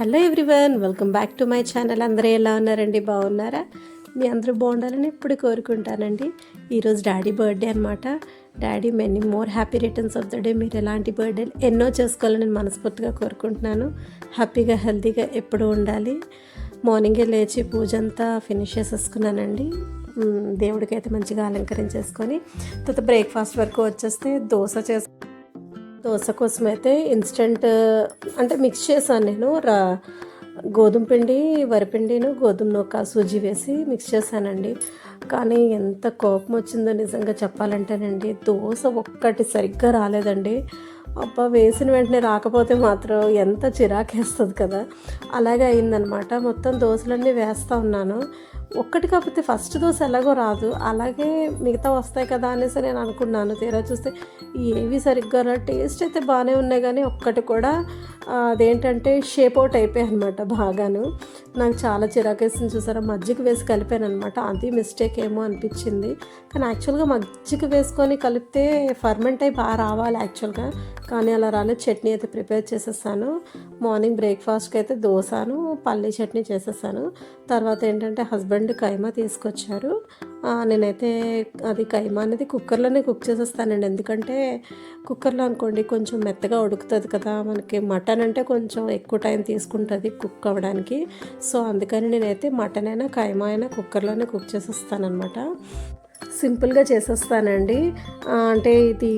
Hello everyone welcome back to my channel. అందరూ ఎలా ఉన్నారండి? బాగున్నారా? మీ అందరూ బాగుండాలని ఇప్పుడు కోరుకుంటానండి. ఈరోజు డాడీ బర్త్డే అనమాట daddy many more happy returns of the day. మీరు ఎలాంటి బర్త్డే ఎన్నో చేసుకోవాలని నేను మనస్ఫూర్తిగా కోరుకుంటున్నాను. హ్యాపీగా హెల్తీగా ఎప్పుడూ ఉండాలి. మార్నింగే లేచి పూజ అంతా ఫినిష్ చేసేసుకున్నానండి. దేవుడికైతే దేవుడికి అయితే మంచిగా అలంకరించేసుకొని తర్వాత బ్రేక్ఫాస్ట్ వరకు వచ్చేస్తే దోశ చేసు దోశ కోసం అయితే ఇన్స్టెంట్ అంటే మిక్స్ చేశాను నేను. రా గోధుమ పిండి వరిపిండిను గోధుమ నూక సూజీ వేసి మిక్స్ చేశానండి. కానీ ఎంత కోపం వచ్చిందో నిజంగా చెప్పాలంటేనండి దోశ ఒక్కటి సరిగ్గా రాలేదండి. అబ్బా వేసిన వెంటనే రాకపోతే మాత్రం ఎంత చిరాకేస్తుంది కదా. అలాగే అయిందనమాట. మొత్తం దోశలన్నీ వేస్తూ ఉన్నాను. ఒక్కటి కాకపోతే ఫస్ట్ దోశ ఎలాగో రాదు. అలాగే మిగతా వస్తాయి కదా అనేసి నేను అనుకున్నాను. తీరా చూస్తే ఏవి సరిగ్గా రా టేస్ట్ అయితే బాగానే ఉన్నాయి కానీ ఒక్కటి కూడా అదేంటంటే షేప్ అవుట్ అయిపోయాయి అనమాట బాగాను. నాకు చాలా చిరాకేసింది చూసారా? మజ్జిగ వేసి కలిపాను అనమాట అది మిస్టేక్ ఏమో అనిపించింది. కానీ యాక్చువల్గా మజ్జిగ వేసుకొని కలిపితే ఫర్మెంట్ అయి బాగా రావాలి యాక్చువల్గా కానీ అలా రాలేదు చట్నీ అయితే ప్రిపేర్ చేసేసాను. మార్నింగ్ బ్రేక్ఫాస్ట్కి అయితే దోశను పల్లీ చట్నీ చేసేసాను. తర్వాత ఏంటంటే హస్బెండ్ కైమా తీసుకొచ్చారు. నేనైతే అది కైమా అనేది కుక్కర్లోనే కుక్ చేసేస్తానండి. ఎందుకంటే కుక్కర్లో అనుకోండి కొంచెం మెత్తగా ఉడుకుతుంది కదా మనకి మటన్ అంటే కొంచెం ఎక్కువ టైం తీసుకుంటుంది కుక్ అవ్వడానికి. సో అందుకని నేనైతే మటన్ అయినా కైమా అయినా కుక్కర్లోనే కుక్ చేసేస్తానమాట సింపుల్గా చేసేస్తానండి. అంటే ఇది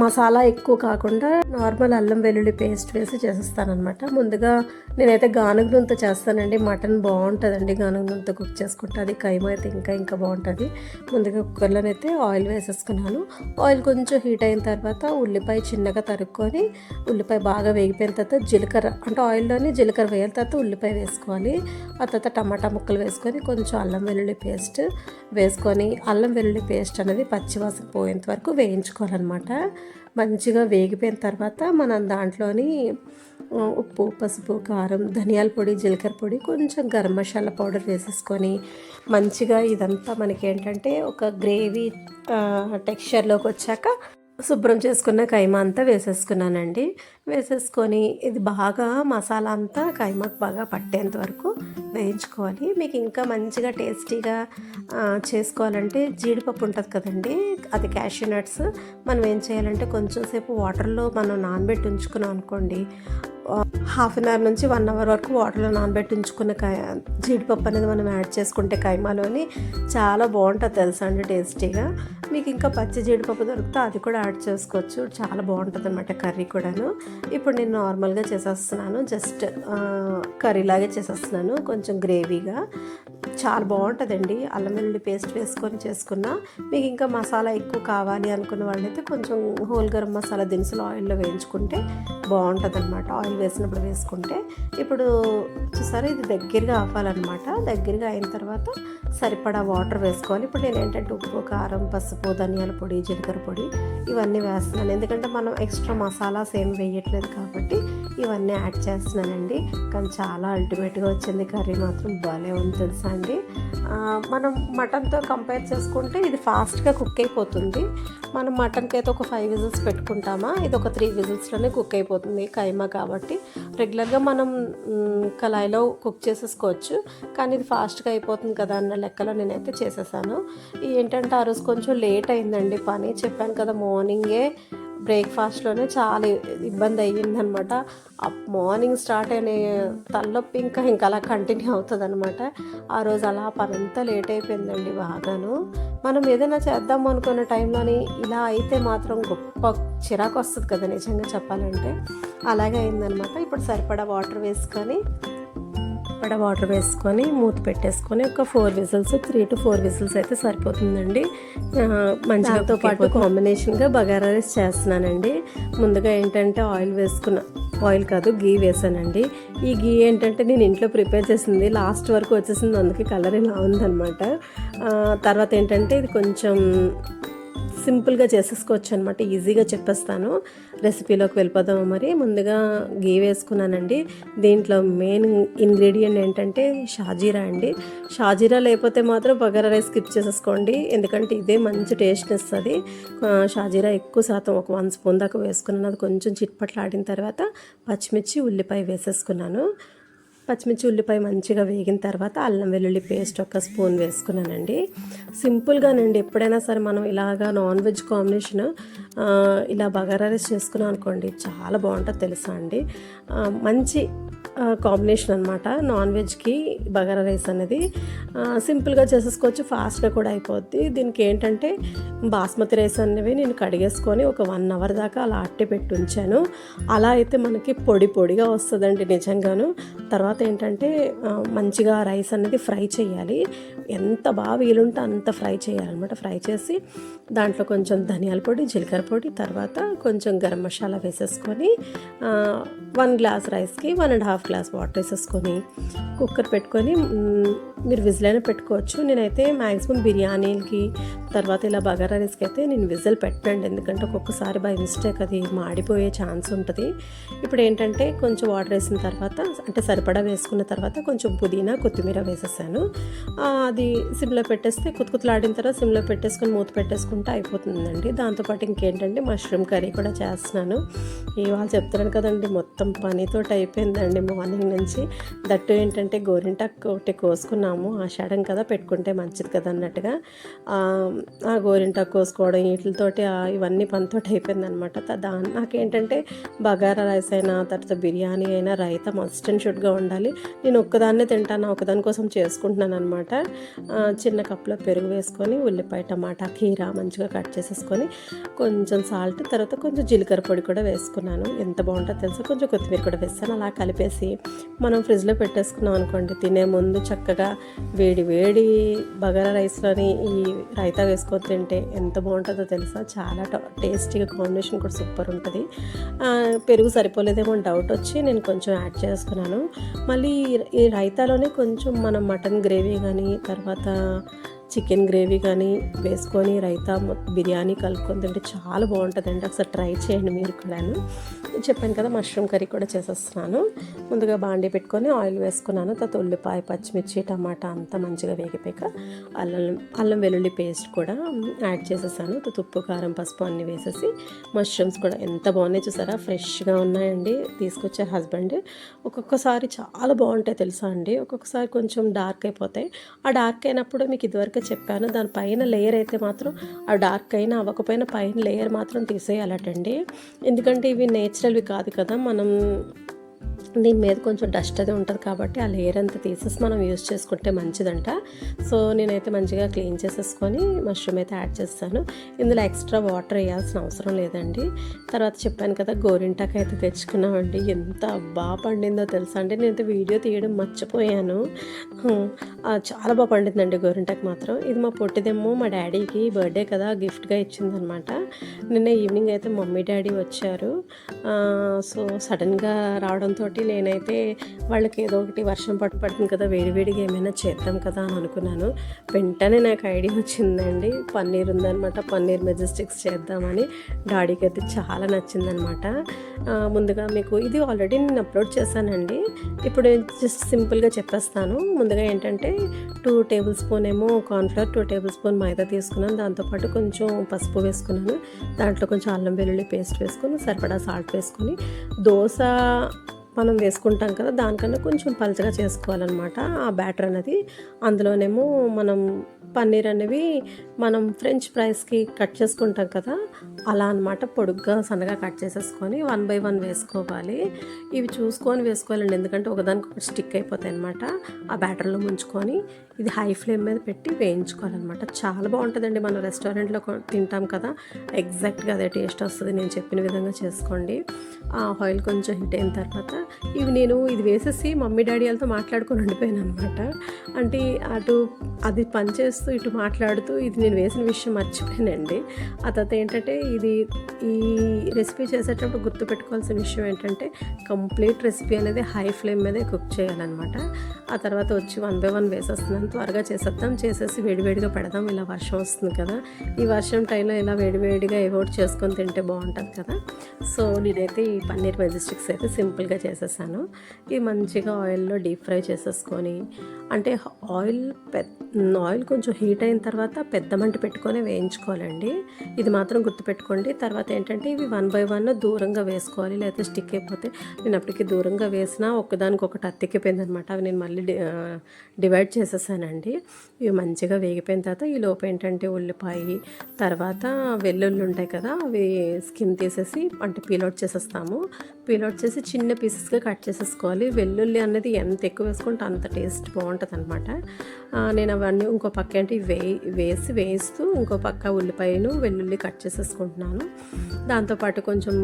మసాలా ఎక్కువ కాకుండా నార్మల్ అల్లం వెల్లుల్లి పేస్ట్ వేసి చేసేస్తానమాట ముందుగా నేనైతే గానుగ నూనెతో చేస్తానండి. మటన్ బాగుంటుందండి. గానుగ నూనెతో కుక్ చేసుకుంటే అది కైమా అయితే ఇంకా ఇంకా బాగుంటుంది. ముందుగా కుక్కర్లోనైతే ఆయిల్ వేసేసుకున్నాను. ఆయిల్ కొంచెం హీట్ అయిన తర్వాత ఉల్లిపాయ చిన్నగా తరుక్కొని ఉల్లిపాయ బాగా వేగిపోయిన తర్వాత జీలకర్ర అంటే ఆయిల్లోనే జీలకర్ర వేయాలి. తర్వాత ఉల్లిపాయ వేసుకోవాలి. ఆ తర్వాత టమాటా ముక్కలు వేసుకొని కొంచెం అల్లం వెల్లుల్లి పేస్ట్ వేసుకొని అల్లం వెల్లుల్లి పేస్ట్ అనేది పచ్చివాసన పోయేంత వరకు వేయించుకోవాలన్నమాట. మంచిగా వేగిపోయిన తర్వాత మనం దాంట్లోని ఉప్పు పసుపు కారం ధనియాల పొడి జీలకర్ర పొడి కొంచెం గరం మసాలా పౌడర్ వేసేసుకొని మంచిగా ఇదంతా మనకి ఏంటంటే ఒక గ్రేవీ టెక్స్చర్లోకి వచ్చాక శుభ్రం చేసుకున్న కైమా అంతా వేసేసుకున్నానండి. వేసేసుకొని ఇది బాగా మసాలా అంతా కైమాకు బాగా పట్టేంత వరకు వేయించుకోవాలి. మీకు ఇంకా మంచిగా టేస్టీగా చేసుకోవాలంటే జీడిపప్పు ఉంటుంది కదండి అది క్యాషూ నట్స్. మనం ఏం చేయాలంటే కొంచెం సేపు వాటర్లో మనం నానబెట్టి ఉంచుకున్నాం అనుకోండి హాఫ్ అన్ అవర్ నుంచి వన్ అవర్ వరకు వాటర్లో నానబెట్టి ఉంచుకున్న కాయ జీడిపప్పు అనేది మనం యాడ్ చేసుకుంటే కైమాలోని చాలా బాగుంటుంది తెలుసా అండి టేస్టీగా. మీకు ఇంకా పచ్చి జీడిపప్పు దొరికితే అది కూడా యాడ్ చేసుకోవచ్చు. చాలా బాగుంటుంది అనమాట కర్రీ కూడాను. ఇప్పుడు నేను నార్మల్గా చేసేస్తున్నాను. జస్ట్ కర్రీలాగే చేసేస్తున్నాను. కొంచెం గ్రేవీగా. చాలా బాగుంటుందండి. అల్లం వెల్లుల్లి పేస్ట్ వేసుకొని చేసుకున్నా. మీకు ఇంకా మసాలా ఎక్కువ కావాలి అనుకున్న వాళ్ళైతే కొంచెం హోల్ గరం మసాలా దినుసులు ఆయిల్లో వేయించుకుంటే బాగుంటుంది అనమాట ఆయిల్ వేసినప్పుడు వేసుకుంటే ఇప్పుడు చూసారా ఇది దగ్గరగా ఆపాలన్నమాట దగ్గరగా అయిన తర్వాత సరిపడా వాటర్ వేసుకోవాలి. ఇప్పుడు నేను ఏంటంటే ఉప్పు కారం పసుపు ధనియాల పొడి జీలకర్ర పొడి ఇవన్నీ వేస్తున్నాను. ఎందుకంటే మనం ఎక్స్ట్రా మసాలాస్ ఏం వేయట్లేదు కాబట్టి ఇవన్నీ యాడ్ చేస్తున్నానండి. కానీ చాలా అల్టిమేట్గా వచ్చింది కర్రీ మాత్రం భలే ఉంది తెలుసా అండి. మనం మటన్తో కంపేర్ చేసుకుంటే ఇది ఫాస్ట్గా కుక్ అయిపోతుంది. మనం మటన్కి అయితే ఒక ఫైవ్ విజిల్స్ పెట్టుకుంటామా? ఇది ఒక త్రీ విజిల్స్లోనే కుక్ అయిపోతుంది కైమా కాబట్టి. రెగ్యులర్గా మనం కళాయిలో కుక్ చేసేసుకోవచ్చు. కానీ ఇది ఫాస్ట్గా అయిపోతుంది కదా అన్న లెక్కలో నేనైతే చేసేసాను. ఏంటంటే ఆ రోజు కొంచెం లేట్ అయిందండి పని. చెప్పాను కదా మార్నింగే బ్రేక్ఫాస్ట్లోనే చాలా ఇబ్బంది అయ్యిందనమాట. మార్నింగ్ స్టార్ట్ అయిన తలనొప్పి ఇంకా ఇంకా అలా కంటిన్యూ అవుతుంది అనమాట ఆ రోజు అలా పనంతా లేట్ అయిపోయిందండి బాగాను. మనం ఏదైనా చేద్దాం అనుకున్న టైంలోని ఇలా అయితే మాత్రం గొప్ప చిరాకు వస్తుంది కదా నిజంగా చెప్పాలంటే. అలాగే అయిందనమాట. ఇప్పుడు సరిపడా వాటర్ వేసుకొని సరిపడా వాటర్ వేసుకొని మూత పెట్టేసుకొని ఒక four whistles three to four whistles అయితే సరిపోతుందండి. మంచిగాతో పాటు కాంబినేషన్గా బగారా రైస్ చేస్తున్నానండి. ముందుగా ఏంటంటే ఆయిల్ వేసుకున్న ఆయిల్ కాదు గీ వేసానండి. ఈ గీ ఏంటంటే నేను ఇంట్లో ప్రిపేర్ చేసింది. లాస్ట్ వరకు వచ్చేసింది. అందుకే కలర్ ఇలా ఉందన్నమాట. ఆ, తర్వాత ఏంటంటే ఇది కొంచెం సింపుల్గా చేసేసుకోవచ్చు అనమాట ఈజీగా చెప్పేస్తాను. రెసిపీలోకి వెళ్ళిపోదాము మరి. ముందుగా గీ వేసుకున్నానండి. దీంట్లో మెయిన్ ఇంగ్రీడియంట్ ఏంటంటే షాజీరా అండి. షాజీరా లేకపోతే మాత్రం బగారా రైస్ స్కిప్ చేసేసుకోండి. ఎందుకంటే ఇదే మంచి టేస్ట్ ఇస్తుంది. షాజీరా ఎక్కువ శాతం ఒక వన్ స్పూన్ దాకా వేసుకున్నాను. అది కొంచెం చిట్పట్లాడిన తర్వాత పచ్చిమిర్చి ఉల్లిపాయ వేసేసుకున్నాను. పచ్చిమిర్చి ఉల్లిపాయ మంచిగా వేగిన తర్వాత అల్లం వెల్లుల్లి పేస్ట్ ఒక స్పూన్ వేసుకున్నానండి. సింపుల్గానండి. ఎప్పుడైనా సరే మనం ఇలాగా నాన్ వెజ్ కాంబినేషన్ ఇలా బగారా రైస్ చేసుకున్నాం అనుకోండి చాలా బాగుంటుంది తెలుసా అండి? మంచి కాంబినేషన్ అనమాట నాన్ వెజ్కి బగారా రైస్ అనేది సింపుల్గా చేసేసుకోవచ్చు ఫాస్ట్గా కూడా అయిపోద్ది. దీనికి ఏంటంటే బాస్మతి రైస్ అనేవి నేను కడిగేసుకొని ఒక వన్ అవర్ దాకా అలా అట్టే పెట్టి ఉంచాను. అలా అయితే మనకి పొడి పొడిగా వస్తుందండి నిజంగాను. తర్వాత ఏంటంటే మంచిగా రైస్ అనేది ఫ్రై చేయాలి. ఎంత బాగా వీలుంటే అంత ఫ్రై చేయాలన్నమాట. ఫ్రై చేసి దాంట్లో కొంచెం ధనియాల పొడి జీలకర్ర పొడి తర్వాత కొంచెం గరం మసాలా వేసేసుకొని వన్ గ్లాస్ రైస్కి one and half glass water వేసేసుకొని కుక్కర్ పెట్టుకొని మీరు విజిల్ అయినా పెట్టుకోవచ్చు. నేనైతే మ్యాక్సిమం బిర్యానీలకి తర్వాత ఇలా బగారా రైస్కి అయితే నేను విజిల్ పెట్టండి ఎందుకంటే ఒక్కొక్కసారి బై మిస్టేక్ అది మాడిపోయే ఛాన్స్ ఉంటుంది. ఇప్పుడు ఏంటంటే కొంచెం వాటర్ వేసిన తర్వాత అంటే సరిపడా వేసుకున్న తర్వాత కొంచెం పుదీనా కొత్తిమీర వేసేసాను. అది సిమ్లో పెట్టేస్తే కుతుకుతులాడిన తర్వాత సిమ్లో పెట్టేసుకొని మూత పెట్టేసుకుంటే అయిపోతుందండి. దాంతోపాటు ఏంటంటే మష్రూమ్ కర్రీ కూడా చేస్తున్నాను. ఇవాళ చెప్తున్నాను కదండి మొత్తం పనితో అయిపోయిందండి మార్నింగ్ నుంచి. దట్టు ఏంటంటే గోరింటాకు ఒకటి కోసుకున్నాము. ఆషాఢం కదా పెట్టుకుంటే మంచిది కదా అన్నట్టుగా. ఆ, గోరింట గోరింటాకు కోసుకోవడం వీటితోటి ఇవన్నీ పనితో అయిపోయింది అనమాట దాని నాకేంటంటే బగారా రైస్ అయినా తర్వాత బిర్యానీ అయినా రైతా మస్ట్ అండ్ షుడ్గా ఉండాలి. నేను ఒక్కదాన్నే తింటాను ఒకదాని కోసం చేసుకుంటున్నాను అనమాట చిన్న కప్లో పెరుగు వేసుకొని ఉల్లిపాయ టమాటా కీరా మంచిగా కట్ చేసేసుకొని కొంచెం కొంచెం సాల్ట్ తర్వాత కొంచెం జీలకర్ర పొడి కూడా వేసుకున్నాను. ఎంత బాగుంటుందో తెలుసా? కొంచెం కొత్తిమీర కూడా వేస్తాను అలా కలిపేసి మనం ఫ్రిడ్జ్లో పెట్టేసుకున్నాం అనుకోండి తినే ముందు చక్కగా వేడి వేడి బగారా రైస్లోని ఈ రైతా వేసుకొని తింటే ఎంత బాగుంటుందో తెలుసా? చాలా ట- టేస్టీగా కాంబినేషన్ కూడా సూపర్ ఉంటుంది. పెరుగు సరిపోలేదేమో డౌట్ వచ్చి నేను కొంచెం యాడ్ చేసుకున్నాను. మళ్ళీ ఈ రైతాలోనే కొంచెం మనం మటన్ గ్రేవీ కానీ తర్వాత చికెన్ గ్రేవీ కానీ వేసుకొని రైతా బిర్యానీ కలుపుకొని తింటే చాలా బాగుంటుందండి. ఒకసారి ట్రై చేయండి మీరు కూడాను. చెప్పాను కదా మష్రూమ్ కర్రీ కూడా చేసేస్తున్నాను. ముందుగా బాండీ పెట్టుకొని ఆయిల్ వేసుకున్నాను. తర్వాత ఉల్లిపాయ పచ్చిమిర్చి టమాటా అంతా మంచిగా వేగిపోయాక అల్లం అల్లం వెల్లుల్లి పేస్ట్ కూడా యాడ్ చేసేసాను. తర్వాత ఉప్పు కారం పసుపు అన్నీ వేసేసి మష్రూమ్స్ కూడా ఎంత బాగున్నాయి చూసారా? ఫ్రెష్గా ఉన్నాయండి. తీసుకొచ్చే హస్బెండ్ ఒక్కొక్కసారి చాలా బాగుంటాయి తెలుసా అండి? ఒక్కొక్కసారి కొంచెం డార్క్ అయిపోతాయి. ఆ డార్క్ అయినప్పుడు మీకు ఇదివరకు చెప్పాను. దాని పైన లేయర్ అయితే మాత్రం ఆ డార్క్ అయినా అవ్వకపోయినా పైన లేయర్ మాత్రం తీసేయాలటండి. ఎందుకంటే ఇవి నేచురల్వి కాదు కదా మనం దీని మీద కొంచెం డస్ట్ అది ఉంటుంది కాబట్టి ఆ లేయర్ అంతా తీసేసి మనం యూజ్ చేసుకుంటే మంచిదంట. సో నేనైతే మంచిగా క్లీన్ చేసేసుకొని మష్రూమ్ అయితే యాడ్ చేస్తాను. ఇందులో ఎక్స్ట్రా వాటర్ వేయాల్సిన అవసరం లేదండి. తర్వాత చెప్పాను కదా గోరింటాకు అయితే తెచ్చుకున్నామండి. ఎంత బాగా పండిందో తెలుసా అంటే నేనైతే వీడియో తీయడం మర్చిపోయాను. చాలా బాగా పండిందండి గోరింటాకు మాత్రం. ఇది మా పొట్టిదేమో మా డాడీకి బర్త్డే కదా గిఫ్ట్గా ఇచ్చిందనమాట. నిన్న ఈవినింగ్ అయితే మమ్మీ డాడీ వచ్చారు. సో సడన్గా రావడం రావడంతో నేనైతే వాళ్ళకి ఏదో ఒకటి వర్షం పట్టు పడుతుంది కదా వేడివేడిగా ఏమైనా చేద్దాం కదా అని అనుకున్నాను. వెంటనే నాకు ఐడియా వచ్చిందండి పన్నీర్ ఉందనమాట పన్నీర్ మెజెస్టిక్స్ చేద్దామని. డాడీకి అయితే చాలా నచ్చిందనమాట ముందుగా మీకు ఇది ఆల్రెడీ నేను అప్లోడ్ చేశానండి. ఇప్పుడు జస్ట్ సింపుల్గా చెప్పేస్తాను. ముందుగా ఏంటంటే టూ టేబుల్ స్పూన్ ఏమో cornflour two tablespoon maida తీసుకున్నాను. దాంతోపాటు కొంచెం పసుపు వేసుకున్నాను. దాంట్లో కొంచెం అల్లం వెల్లుల్లి పేస్ట్ వేసుకొని సరిపడా సాల్ట్ వేసుకొని దోశ మనం వేసుకుంటాం కదా దానికన్నా కొంచెం పలచగా చేసుకోవాలన్నమాట. ఆ బ్యాటర్ అనేది అందులోనేమో మనం పన్నీర్ అనేవి మనం ఫ్రెంచ్ ఫ్రైస్కి కట్ చేసుకుంటాం కదా అలా అన్నమాట పొడుగ్గా సన్నగా కట్ చేసేసుకొని వన్ బై వన్ వేసుకోవాలి. ఇవి చూసుకొని వేసుకోవాలండి ఎందుకంటే ఒకదానికి స్టిక్ అయిపోతాయి అనమాట ఆ బ్యాటర్లో ముంచుకొని ఇది హై ఫ్లేమ్ మీద పెట్టి వేయించుకోవాలన్నమాట. చాలా బాగుంటుందండి మనం రెస్టారెంట్లో తింటాం కదా ఎగ్జాక్ట్గా అదే టేస్ట్ వస్తుంది నేను చెప్పిన విధంగా చేసుకోండి. ఆ ఆయిల్ కొంచెం హిట్ అయిన తర్వాత ఇవి నేను ఇది వేసేసి మమ్మీ డాడీ వాళ్ళతో మాట్లాడుకొని ఉండిపోయాను అనమాట అంటే అటు అది పనిచేస్తూ ఇటు మాట్లాడుతూ ఇది నేను వేసిన విషయం మర్చిపోయానండి. ఆ తర్వాత ఏంటంటే ఇది ఈ రెసిపీ చేసేటప్పుడు గుర్తుపెట్టుకోవాల్సిన విషయం ఏంటంటే కంప్లీట్ రెసిపీ అనేది హై ఫ్లేమ్ మీదే కుక్ చేయాలన్నమాట. ఆ తర్వాత వచ్చి వన్ బై వన్ వేసేస్తున్నాను. త్వరగా చేసేద్దాం. చేసేసి వేడివేడిగా పెడదాం. ఇలా వర్షం వస్తుంది కదా. ఈ వర్షం టైంలో ఇలా వేడివేడిగా ఎవోట్ చేసుకొని తింటే బాగుంటుంది కదా. సో నేనైతే ఈ పన్నీర్ మెజెస్టిక్స్ అయితే సింపుల్గా చేసేసాను. ఇది మంచిగా ఆయిల్లో డీప్ ఫ్రై చేసేసుకొని అంటే ఆయిల్ పెద్ద ఆయిల్ కొంచెం హీట్ అయిన తర్వాత పెద్ద మంట పెట్టుకొని వేయించుకోవాలండి. ఇది మాత్రం గుర్తుపెట్టుకోండి. తర్వాత ఏంటంటే ఇవి వన్ బై వన్ దూరంగా వేసుకోవాలి. లేకపోతే స్టిక్ అయిపోతే నేను అప్పటికి దూరంగా వేసినా ఒకదానికి ఒకటి అతికిపోయింది అనమాట అవి నేను మళ్ళీ డి- డివైడ్ చేసేసానండి. ఇవి మంచిగా వేగిపోయిన తర్వాత ఈ లోపు ఏంటంటే ఉల్లిపాయ తర్వాత వెల్లుల్లి ఉంటాయి కదా అవి స్కిన్ తీసేసి అంటే పీలౌట్ చేసేస్తాము. పీలౌట్ చేసి చిన్న పీసెస్గా కట్ చేసేసుకోవాలి. వెల్లుల్లి అనేది ఎంత ఎక్కువ వేసుకుంటే అంత టేస్ట్ బాగుంటుంది అనమాట నేను అవన్నీ ఇంకో పక్క అంటే వే వేసి వేయిస్తూ ఇంకో పక్క ఉల్లిపాయను వెల్లుల్లి కట్ చేసేసుకుంటున్నాను. దాంతోపాటు కొంచెం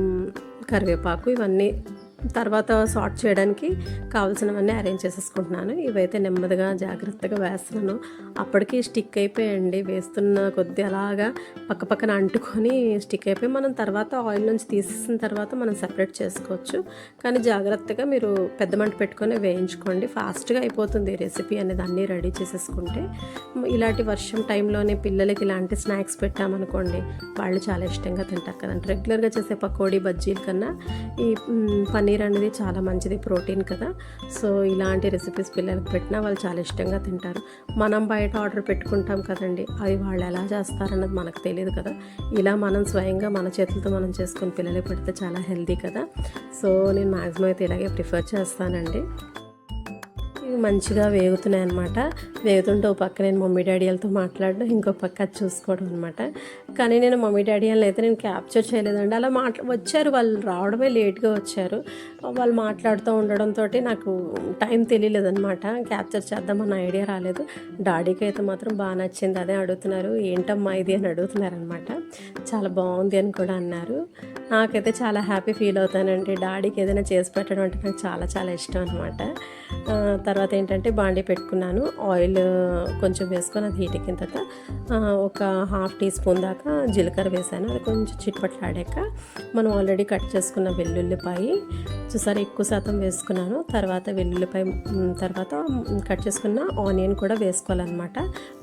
కరివేపాకు ఇవన్నీ తర్వాత సార్ట్ చేయడానికి కావాల్సినవన్నీ అరేంజ్ చేసేసుకుంటున్నాను. ఇవైతే నెమ్మదిగా జాగ్రత్తగా వేస్తున్నాను. అప్పటికి స్టిక్ అయిపోయండి. వేస్తున్న కొద్ది అలాగా పక్క పక్కన అంటుకొని స్టిక్ అయిపోయి మనం తర్వాత ఆయిల్ నుంచి తీసేసిన తర్వాత మనం సెపరేట్ చేసుకోవచ్చు. కానీ జాగ్రత్తగా మీరు పెద్ద మంట పెట్టుకొని వేయించుకోండి. ఫాస్ట్గా అయిపోతుంది రెసిపీ అనేది అన్నీ రెడీ చేసేసుకుంటే. ఇలాంటి వర్షం టైంలోనే పిల్లలకి ఇలాంటి స్నాక్స్ పెట్టామనుకోండి వాళ్ళు చాలా ఇష్టంగా తింటారు కదండి. రెగ్యులర్గా చేసే పకోడీ బజ్జీల కన్నా ఈ పన్నీర్ పన్నీర్ అనేది చాలా మంచిది ప్రోటీన్ కదా. సో ఇలాంటి రెసిపీస్ పిల్లలకు పెట్టినా వాళ్ళు చాలా ఇష్టంగా తింటారు. మనం బయట ఆర్డర్ పెట్టుకుంటాం కదండి అవి వాళ్ళు ఎలా చేస్తారన్నది మనకు తెలియదు కదా. ఇలా మనం స్వయంగా మన చేతులతో మనం చేసుకుని పిల్లలకి పెడితే చాలా హెల్తీ కదా. సో నేను మ్యాక్సిమం అయితే ఇలాగే ప్రిఫర్ చేస్తానండి. మంచిగా వేగుతున్నాయి అనమాట వేగుతుంటే ఒక పక్క నేను మమ్మీ డాడీ వాళ్ళతో మాట్లాడడం ఇంకో పక్క అది చూసుకోవడం అనమాట కానీ నేను మమ్మీ డాడీ వాళ్ళని అయితే నేను క్యాప్చర్ చేయలేదండి. అలా మాట్లా వచ్చారు వాళ్ళు రావడమే లేట్గా వచ్చారు. వాళ్ళు మాట్లాడుతూ ఉండడంతో నాకు టైం తెలియలేదనమాట క్యాప్చర్ చేద్దామన్న ఐడియా రాలేదు. డాడీకి అయితే మాత్రం బాగా నచ్చింది అదే అడుగుతున్నారు. ఏంటమ్మా ఇది? అని అడుగుతున్నారనమాట చాలా బాగుంది అని కూడా అన్నారు. నాకైతే చాలా హ్యాపీ ఫీల్ అవుతానండి. డాడీకి ఏదైనా చేసి పెట్టడం అంటే నాకు చాలా చాలా ఇష్టం అనమాట తర్వాత తర్వాత ఏంటంటే బాండీ పెట్టుకున్నాను. ఆయిల్ కొంచెం వేసుకొని అది హీట్ ఎక్కిన తర్వాత ఒక హాఫ్ టీ స్పూన్ దాకా జీలకర్ర వేసాను. అది కొంచెం చిట్పట్లాడాక మనం ఆల్రెడీ కట్ చేసుకున్న వెల్లుల్లిపాయి చూసారా ఎక్కువ శాతం వేసుకున్నాను. తర్వాత వెల్లుల్లిపాయ తర్వాత కట్ చేసుకున్న ఆనియన్ కూడా వేసుకోవాలన్నమాట.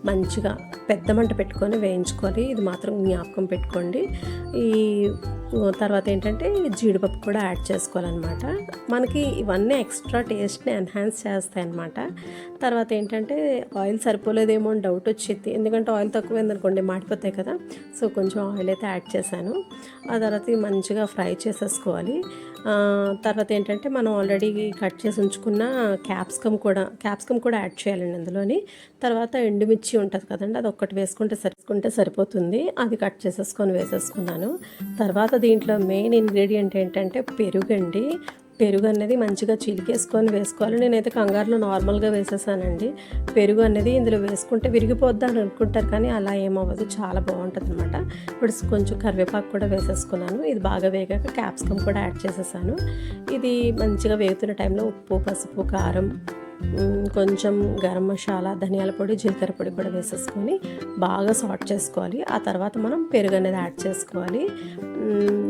మంచిగా పెద్ద మంట పెట్టుకొని వేయించుకోవాలి. ఇది మాత్రం జ్ఞాపకం పెట్టుకోండి. ఈ తర్వాత ఏంటంటే జీడిపప్పు కూడా యాడ్ చేసుకోవాలన్నమాట. మనకి ఇవన్నీ ఎక్స్ట్రా టేస్ట్ని ఎన్హాన్స్ చేస్తాయి అన్నమాట తర్వాత ఏంటంటే ఆయిల్ సరిపోలేదేమో అని డౌట్ వచ్చింది. ఎందుకంటే ఆయిల్ తక్కువైందనుకోండి మాడిపోతాయి కదా. సో కొంచెం ఆయిల్ అయితే యాడ్ చేశాను. ఆ తర్వాత మంచిగా ఫ్రై చేసేసుకోవాలి. తర్వాత తర్వాత ఏంటంటే మనం ఆల్రెడీ కట్ చేసి ఉంచుకున్న క్యాప్సికమ్ కూడా క్యాప్సికమ్ కూడా యాడ్ చేయాలండి అందులోని. తర్వాత ఎండుమిర్చి ఉంటుంది కదండి అది ఒక్కటి వేసుకుంటే సరిసుకుంటే సరిపోతుంది. అది కట్ చేసేసుకొని వేసేసుకున్నాను. తర్వాత దీంట్లో మెయిన్ ఇంగ్రీడియంట్ ఏంటంటే పెరుగండి. పెరుగు అనేది మంచిగా చిలికేసుకొని వేసుకోవాలి. నేనైతే కంగారులో నార్మల్గా వేసేసానండి. పెరుగు అనేది ఇందులో వేసుకుంటే విరిగిపోద్ది అని అనుకుంటారు కానీ అలా ఏమవ్వదు. చాలా బాగుంటుంది అనమాట ఇప్పుడు కొంచెం కరివేపాకు కూడా వేసేసుకున్నాను. ఇది బాగా వేగాక క్యాప్సికమ్ కూడా యాడ్ చేసేసాను. ఇది మంచిగా వేగుతున్న టైంలో ఉప్పు పసుపు కారం కొంచెం గరం మసాలా ధనియాల పొడి జీలకర్ర పొడి కూడా వేసేసుకొని బాగా సాల్ట్ చేసుకోవాలి. ఆ తర్వాత మనం పెరుగు అనేది యాడ్ చేసుకోవాలి.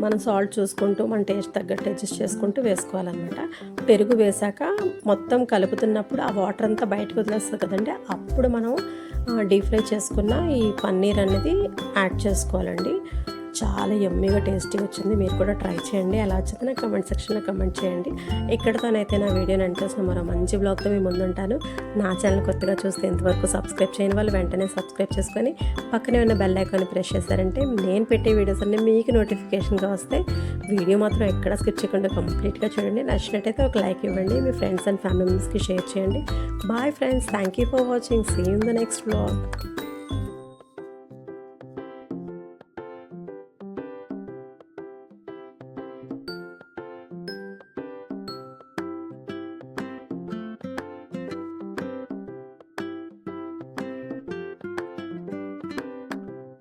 మనం సాల్ట్ చూసుకుంటూ మన టేస్ట్ తగ్గట్టు అడ్జస్ట్ చేసుకుంటూ వేసుకోవాలన్నమాట. పెరుగు వేసాక మొత్తం కలుపుతున్నప్పుడు ఆ వాటర్ అంతా బయటకు వదిలేస్తుంది కదండి. అప్పుడు మనం డీప్ ఫ్రై చేసుకున్న ఈ పన్నీర్ అనేది యాడ్ చేసుకోవాలండి. చాలా ఎమ్మీగా టేస్టీగా వచ్చింది. మీరు కూడా ట్రై చేయండి. ఎలా వచ్చింది నాకు కమెంట్ సెక్షన్లో కమెంట్ చేయండి. ఇక్కడితోనైతే నా వీడియోని అనిపిస్తున్న మరో మంచి బ్లాగ్తో మీ ముందుంటాను. నా ఛానల్ కొత్తగా చూస్తే ఇంతవరకు సబ్స్క్రైబ్ చేయని వాళ్ళు వెంటనే సబ్స్క్రైబ్ చేసుకొని పక్కనే ఉన్న బెల్ ఐకాన్ని ప్రెస్ చేశారంటే నేను పెట్టే వీడియోస్ అన్నీ మీకు నోటిఫికేషన్గా వస్తాయి. వీడియో మాత్రం ఎక్కడ స్కిప్ చేయకుండా కంప్లీట్గా చూడండి. నచ్చినట్టయితే ఒక లైక్ ఇవ్వండి. మీ ఫ్రెండ్స్ అండ్ ఫ్యామిలీ మెంబర్స్కి షేర్ చేయండి. Bye friends thank you for watching see in the next blog